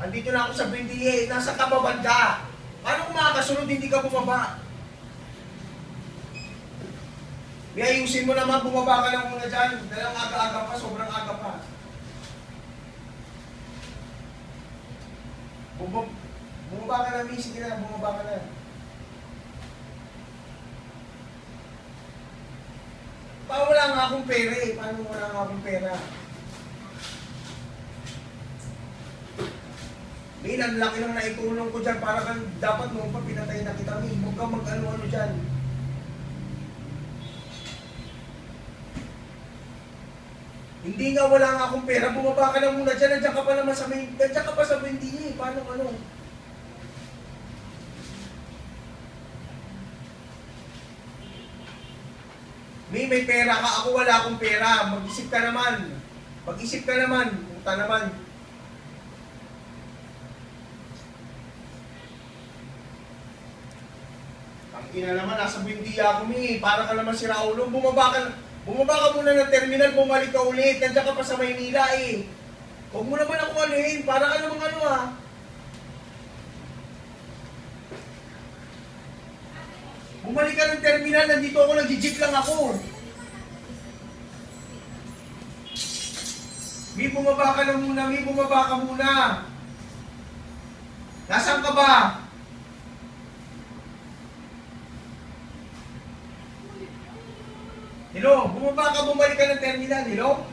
Andito na ako sa BNDA, nasa kababad ka. Paano kung makakasunod hindi ka bumaba? May ayusin mo naman, bumaba ka lang muna dyan. Dalang aga-aga pa, sobrang aga pa. Bumaba, bumaba ka na, miss. Sige na, bumaba ka na. Paano wala nga akong pera eh? Paano wala nga akong pera? Min, ang laki ng naitulong ko dyan para kang dapat mo pa pinatay na kita, Min. Huwag kang mag-ano-ano dyan. Hindi nga wala nga akong pera, bumaba ka lang muna dyan, nandiyan ka pa naman sa main, nandiyan ka pa sa main eh. Paano ano? May may pera ka, ako wala akong pera. Mag-isip ka naman. Mag-isip ka naman. Puta naman. Ang ina naman, nasa bindiya ako, mi. Para ka naman si Raulo. Bumaba ka, bumaba ka muna ng terminal, bumalik ka ulit. Nandiyan ka pa sa Maynila eh. Huwag mo naman ako anuhin. Para ka namang ano ah. Bumalik ka ng terminal, nandito ako, nag-jeep lang ako. Mi, bumaba ka na muna, Mi, bumaba ka muna. Nasaan ka ba? Hello, bumaba ka, bumalik ka ng terminal, hello?